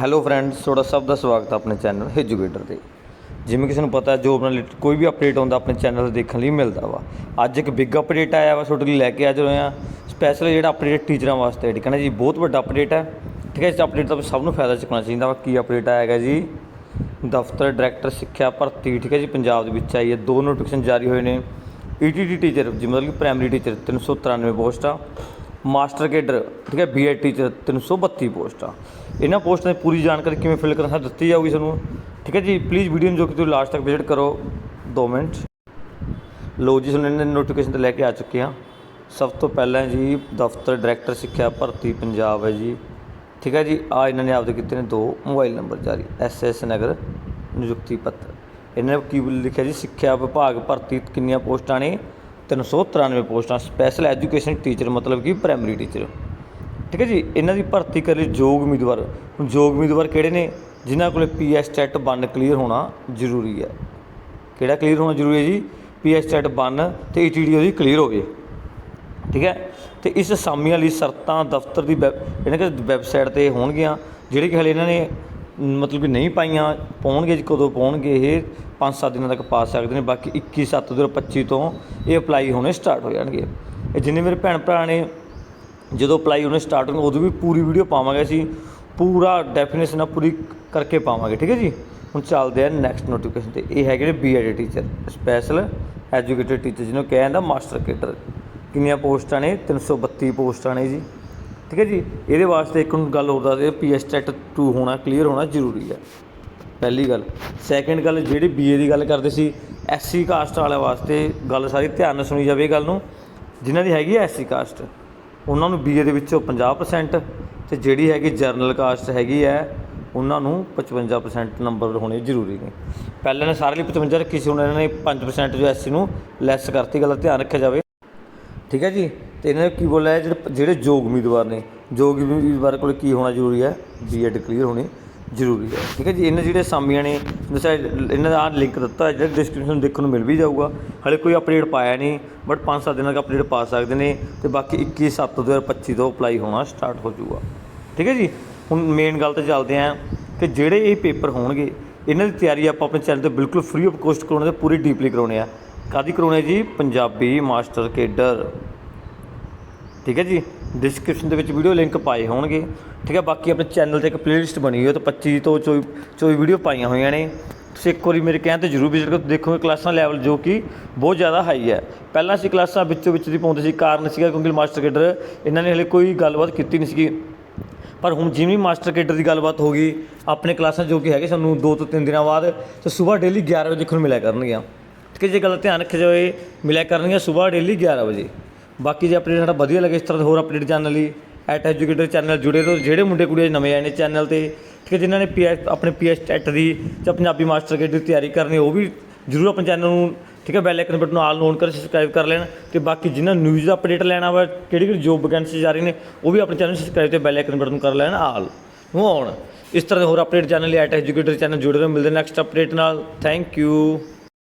Hello friends ਤੁਹਾਡਾ ਸਭ ਦਾ ਸਵਾਗਤ ਹੈ ਆਪਣੇ ਚੈਨਲ ਐਜੂਕੇਟਰ ਤੇ। ਜਿਵੇਂ ਕਿ ਨੂੰ ਪਤਾ ਜੋਬ ਨਾਲ related ਕੋਈ ਵੀ ਅਪਡੇਟ ਆਉਂਦਾ, ਆਪਣੇ ਚੈਨਲ ਤੇ ਦੇਖਣ ਲਈ ਮਿਲਦਾ ਵਾ। ਅੱਜ ਇੱਕ ਬਿਗ ਅਪਡੇਟ ਆਇਆ ਵਾ, ਤੁਹਾਡੇ ਲਈ ਲੈ ਕੇ ਆ ਹੋਏ ਆ ਸਪੈਸ਼ਲ ਜਿਹੜਾ ਅਪਡੇਟ ਟੀਚਰਾਂ ਵਾਸਤੇ, ਠੀਕ ਹੈ ਨਾ ਜੀ? ਬਹੁਤ ਵੱਡਾ ਅਪਡੇਟ ਹੈ। ਠੀਕ ਹੈ ਇਸ ਅਪਡੇਟ ਦਾ ਸਭ ਨੂੰ ਫਾਇਦਾ ਚੁੱਕਣਾ ਚਾਹੀਦਾ ਵਾ। ਕੀ ਅਪਡੇਟ ਆਏਗਾ ਜੀ? ਦਫ਼ਤਰ ਡਾਇਰੈਕਟਰ ਸਿੱਖਿਆ ਭਰਤੀ, ਠੀਕ ਹੈ ਜੀ? ਪੰਜਾਬ ਦੇ ਵਿੱਚ ਆਈ ਹੈ। ਦੋ ਨੋਟੀਫਿਕੇਸ਼ਨ ਜਾਰੀ ਹੋਏ ਨੇ। ਈਟੀਟੀ ਟੀਚਰ ਜਿਵੇਂ ਮਤਲਬ ਕਿ ਪ੍ਰਾਇਮਰੀ ਟੀਚਰ 393 ਆ। ਮਾਸਟਰ ਕੇਡਰ, ਠੀਕ ਹੈ ਬੀਐਡ ਟੀਚਰ 332 ਪੋਸਟਾਂ। ਇਹਨਾਂ ਪੋਸਟਾਂ ਦੀ ਪੂਰੀ ਜਾਣਕਾਰੀ ਕਿਵੇਂ ਫਿਲ ਕਰਨਾ ਹੈ ਦਿੱਤੀ ਜਾਊਗੀ ਤੁਹਾਨੂੰ ਠੀਕ ਹੈ ਜੀ ਪਲੀਜ਼ ਵੀਡੀਓ ਨੂੰ ਜੋ ਕਿ ਤੁਸੀਂ ਲਾਸਟ ਤੱਕ ਵਿਜ਼ਿਟ ਕਰੋ 2 ਮਿੰਟ। ਲੋ ਜੀ ਤੁਹਾਨੂੰ ਇਹਨਾਂ ਨੋਟੀਫਿਕੇਸ਼ਨ ਤੇ ਲੈ ਕੇ ਆ ਚੁੱਕੇ ਹਾਂ। ਸਭ ਤੋਂ ਪਹਿਲਾਂ ਜੀ, ਦਫ਼ਤਰ ਡਾਇਰੈਕਟਰ ਸਿੱਖਿਆ ਭਰਤੀ ਪੰਜਾਬ ਹੈ ਜੀ। ਠੀਕ ਹੈ ਜੀ ਆ ਇਹਨਾਂ ਨੇ ਆਪਦੇ ਕੀਤੇ ਨੇ ਦੋ ਮੋਬਾਈਲ ਨੰਬਰ ਜਾਰੀ। ਐਸਐਸ ਨਗਰ, ਨਿਯੁਕਤੀ ਪੱਤਰ। ਇਹਨਾਂ ਨੇ ਕੀ ਲਿਖਿਆ ਜੀ, ਸਿੱਖਿਆ ਵਿਭਾਗ ਭਰਤੀ ਕਿੰਨੀਆਂ ਪੋਸਟਾਂ ਨੇ? 393 ਪੋਸਟਾਂ ਸਪੈਸ਼ਲ ਐਜੂਕੇਸ਼ਨ ਟੀਚਰ ਮਤਲਬ ਕਿ ਪ੍ਰਾਇਮਰੀ ਟੀਚਰ ਠੀਕ ਹੈ ਜੀ? ਇਹਨਾਂ ਦੀ ਭਰਤੀ ਕਰਨ ਲਈ ਯੋਗ ਉਮੀਦਵਾਰ। ਹੁਣ ਯੋਗ ਉਮੀਦਵਾਰ ਕਿਹੜੇ ਨੇ? ਜਿਨ੍ਹਾਂ ਕੋਲੇ ਪੀਐਸ ਟੈਟ 1 ਕਲੀਅਰ ਹੋਣਾ ਜ਼ਰੂਰੀ ਹੈ। ਕਿਹੜਾ ਕਲੀਅਰ ਹੋਣਾ ਜ਼ਰੂਰੀ ਹੈ ਜੀ? ਪੀਐਸ ਟੈਟ 1 ਤੇ ਈਟੀਡੀ ਉਹਦੀ ਕਲੀਅਰ ਹੋਵੇ ਠੀਕ ਹੈ? ਤੇ ਇਸ ਅਸਾਮੀਆਂ ਲਈ ਸ਼ਰਤਾਂ, ਦਫ਼ਤਰ ਦੀ ਵੈਬ ਇਹਨਾਂ ਕਿ ਵੈਬਸਾਈਟ ਤੇ ਹੋਣਗੀਆਂ। ਜਿਹੜੇ ਕਿ ਹਲੇ ਇਹਨਾਂ ਨੇ ਮਤਲਬ ਕਿ ਨਹੀਂ ਪਾਈਆਂ, ਪਾਉਣਗੇ ਜੀ, ਕਦੋਂ ਪਾਉਣਗੇ ਇਹ 5-7 ਦਿਨਾਂ ਤੱਕ ਪਾ ਸਕਦੇ ਨੇ, ਬਾਕੀ 21/7/2025 ਤੋਂ ਇਹ ਅਪਲਾਈ ਹੋਣੇ ਸਟਾਰਟ ਹੋ ਜਾਣਗੇ। ਇਹ ਜਿੰਨੇ ਮੇਰੇ ਭੈਣ ਭਰਾ ਨੇ, ਜਦੋਂ ਅਪਲਾਈ ਹੋਣੇ ਸਟਾਰਟ ਹੋਣਗੇ, ਉਦੋਂ ਵੀ ਪੂਰੀ ਵੀਡੀਓ ਪਾਵਾਂਗੇ ਅਸੀਂ, ਪੂਰਾ ਡੈਫੀਨੇਸ਼ਨ ਨਾਲ ਪੂਰੀ ਕਰਕੇ ਪਾਵਾਂਗੇ, ਠੀਕ ਹੈ ਜੀ? ਹੁਣ ਚੱਲਦੇ ਆ ਨੈਕਸਟ ਨੋਟੀਫਿਕੇਸ਼ਨ ਤੇ। ਇਹ ਹੈਗੇ ਨੇ B Ed teacher special educated teacher ਜਿਹਨੂੰ ਕਿਹਾ ਜਾਂਦਾ ਮਾਸਟਰ ਕੇਟਰ ਕਿੰਨੀਆਂ ਪੋਸਟਾਂ ਨੇ? 332 ਪੋਸਟਾਂ ਨੇ ਜੀ। ਠੀਕ ਹੈ ਜੀ? ਇਹਦੇ ਵਾਸਤੇ ਇੱਕ ਨੂੰ ਗੱਲ ਹੋਰ ਦੱਸਦੇ ਪੀਐਸ ਟੈਟ 2 ਹੋਣਾ ਕਲੀਅਰ ਹੋਣਾ ਜ਼ਰੂਰੀ ਹੈ। ਪਹਿਲੀ ਗੱਲ। ਸੈਕੰਡ ਗੱਲ, ਜਿਹੜੀ ਬੀਏ ਦੀ ਗੱਲ ਕਰਦੇ ਸੀ ਐਸਸੀ ਕਾਸਟ ਵਾਲਿਆਂ ਵਾਸਤੇ ਗੱਲ ਸਾਰੀ ਧਿਆਨ ਨਾਲ ਸੁਣੀ ਜਾਵੇ ਗੱਲ ਨੂੰ। ਜਿਨ੍ਹਾਂ ਦੀ ਹੈਗੀ ਹੈ ਐਸਸੀ ਕਾਸਟ ਉਹਨਾਂ ਨੂੰ ਬੀਏ ਦੇ ਵਿੱਚੋਂ 50% ਤੇ ਜਿਹੜੀ ਹੈਗੀ ਜਰਨਲ ਕਾਸਟ ਹੈਗੀ ਹੈ, ਉਹਨਾਂ ਨੂੰ 55% ਨੰਬਰ ਹੋਣੇ ਜ਼ਰੂਰੀ ਨੇ। ਪਹਿਲਾਂ ਨੇ ਸਾਰੇ ਲਈ 55 ਰੱਖੀ ਸੀ, ਹੁਣ ਇਹਨਾਂ ਨੇ 5% ਜੋ ਐਸਸੀ ਨੂੰ ਲੈਸ ਕਰਤੀ, ਗੱਲ ਦਾ ਧਿਆਨ ਰੱਖਿਆ ਜਾਵੇ। ਠੀਕ ਹੈ ਜੀ? ਅਤੇ ਇਹਨਾਂ ਨੇ ਕੀ ਬੋਲਿਆ ਜਿਹੜੇ ਜਿਹੜੇ ਯੋਗ ਉਮੀਦਵਾਰ ਨੇ ਯੋਗ ਉਮੀਦਵਾਰ ਕੋਲ ਕੀ ਹੋਣਾ ਜ਼ਰੂਰੀ ਹੈ? ਬੀਐਡ ਕਲੀਅਰ ਹੋਣੀ ਜ਼ਰੂਰੀ ਹੈ। ਠੀਕ ਹੈ ਜੀ? ਇਹਨਾਂ ਜਿਹੜੇ ਸਾਮੀਆਂ ਨੇ ਦੱਸਿਆ ਇਹਨਾਂ ਦਾ ਲਿੰਕ ਦਿੱਤਾ ਹੈ, ਜਿਹੜਾ ਡਿਸਕ੍ਰਿਪਸ਼ਨ ਦੇਖਣ ਨੂੰ ਮਿਲ ਵੀ ਜਾਊਗਾ। ਹਲੇ ਕੋਈ ਅਪਡੇਟ ਪਾਇਆ ਨਹੀਂ ਬਟ 5-7 ਦਿਨਾਂ ਦਾ ਅਪਡੇਟ ਪਾ ਸਕਦੇ ਨੇ ਤੇ ਬਾਕੀ 21/7/2025 ਤੋਂ ਅਪਲਾਈ ਹੋਣਾ ਸਟਾਰਟ ਹੋ ਜਾਊਗਾ। ਠੀਕ ਹੈ ਜੀ? ਹੁਣ ਮੇਨ ਗੱਲ ਤੇ ਚੱਲਦੇ ਆਂ ਕਿ ਜਿਹੜੇ ਇਹ ਪੇਪਰ ਹੋਣਗੇ, ਇਹਨਾਂ ਦੀ ਤਿਆਰੀ ਆਪਾਂ ਆਪਣੇ ਚੈਨਲ ਤੇ ਬਿਲਕੁਲ ਫ੍ਰੀ ਆਫ ਕੋਸਟ ਕਰਾਉਣੇ ਤੇ ਪੂਰੀ ਡੀਪਲੀ ਕਰਾਉਣੇ ਆ। ਕਾਦੀ ਕਰਾਉਣੇ ਜੀ? ਪੰਜਾਬੀ ਮਾਸਟਰ ਕੇਡਰ ਠੀਕ ਹੈ ਜੀ? ਡਿਸਕ੍ਰਿਪਸ਼ਨ ਦੇ ਵਿੱਚ ਵੀਡੀਓ ਲਿੰਕ ਪਾਏ ਹੋਣਗੇ। ਠੀਕ ਹੈ, ਬਾਕੀ ਆਪਣੇ ਚੈਨਲ ਤੇ ਇੱਕ ਪਲੇਲਿਸਟ ਬਣੀ ਹੋਈ ਹੈ ਤਾਂ 25 ਤੋਂ 24 24 ਵੀਡੀਓ ਪਾਈਆਂ ਹੋਈਆਂ ਨੇ। ਤੁਸੀਂ ਇੱਕ ਵਾਰੀ ਮੇਰੇ ਕਹਿਣ ਤੇ ਜਰੂਰ ਵਿਜ਼ਿਟ ਕਰੋ, ਦੇਖੋਗੇ ਕਲਾਸਾਂ ਲੈਵਲ ਜੋ ਕਿ ਬਹੁਤ ਜ਼ਿਆਦਾ ਹਾਈ ਹੈ। ਪਹਿਲਾਂ ਅਸੀਂ ਕਲਾਸਾਂ ਵਿੱਚੋਂ ਵਿੱਚ ਦੀ ਪਾਉਂਦੇ ਸੀ, ਕਾਰਨ ਸੀਗਾ ਕਿਉਂਕਿ ਮਾਸਟਰ ਕੇਡਰ ਇਹਨਾਂ ਨੇ ਹਲੇ ਕੋਈ ਗੱਲਬਾਤ ਕੀਤੀ ਨਹੀਂ ਸੀਗੀ। ਪਰ ਹੁਣ ਜਿਵੇਂ ਮਾਸਟਰ ਕੇਡਰ ਦੀ ਗੱਲਬਾਤ ਹੋ ਗਈ, ਆਪਣੇ ਕਲਾਸਾਂ ਜੋ ਕਿ ਹੈਗੇ ਸਾਨੂੰ 2 ਤੋਂ 3 ਦਿਨਾਂ ਬਾਅਦ, ਤੇ ਸਵੇਰ ਡੇਲੀ 11 ਵਜੇ ਦੇਖਣ ਨੂੰ ਮਿਲਿਆ ਕਰਨਗੀਆਂ। ਠੀਕ ਹੈ, ਜੇ ਗੱਲ ਧਿਆਨ ਰੱਖਿਆ ਜਾਵੇ, ਮਿਲਿਆ ਕਰਨਗੀਆਂ ਸਵੇਰ ਡੇਲੀ 11 ਵਜੇ। ਬਾਕੀ ਜੇ ਅਪਡੇਟ ਸਾਡਾ ਵਧੀਆ ਲੱਗੇ ਇਸ ਤਰ੍ਹਾਂ ਦੇ ਹੋਰ ਅਪਡੇਟ ਜਾਣਨ ਲਈ ਐਟ ਐਜੂਕੇਟਰ ਚੈਨਲ ਜੁੜੇ ਰਹੋ। ਜਿਹੜੇ ਮੁੰਡੇ ਕੁੜੀਆਂ ਨਵੇਂ ਆਏ ਨੇ ਚੈਨਲ ਤੇ, ਠੀਕ ਹੈ, ਜਿਨ੍ਹਾਂ ਨੇ ਪੀ ਆਪਣੇ ਪੀ ਐਸ ਟੈਟ ਦੀ ਜਾਂ ਪੰਜਾਬੀ ਮਾਸਟਰ ਗ੍ਰੇਡ ਦੀ ਤਿਆਰੀ ਕਰਨੀ, ਉਹ ਵੀ ਜਰੂਰ ਆਪਣੇ ਚੈਨਲ ਨੂੰ, ਠੀਕ ਹੈ ਬੈਲ ਆਈਕਨ ਬਟਨ ਨੂੰ ਆਲ ਨੋਨ ਕਰ ਸਬਸਕ੍ਰਾਈਬ ਕਰ ਲੈਣ ਤੇ ਬਾਕੀ ਜਿਨ੍ਹਾਂ ਨਿਊਜ਼ ਦਾ ਅਪਡੇਟ ਲੈਣਾ ਵਾ, ਕਿਹੜੀ ਕਿਹੜੀ ਜੋਬ ਵੈਕੈਂਸੀ ਜਾ ਰਹੀ ਨੇ, ਉਹ ਵੀ ਆਪਣੇ ਚੈਨਲ ਸਬਸਕ੍ਰਾਈਬ ਤੇ ਬੈਲ ਆਈਕਨ ਬਟਨ ਕਰ ਲੈਣ ਆਲ ਨੂੰ ਆਉਣ ਇਸ ਤਰ੍ਹਾਂ ਦੇ ਹੋਰ ਅਪਡੇਟ ਚੈਨਲ ਲਈ ਐਟ ਐਜੂਕੇਟਰ ਚੈਨਲ ਜੁੜੇ ਰਹੋ। ਮਿਲਦੇ ਨੈਕਸਟ ਅਪਡੇਟ ਨਾਲ। Thank you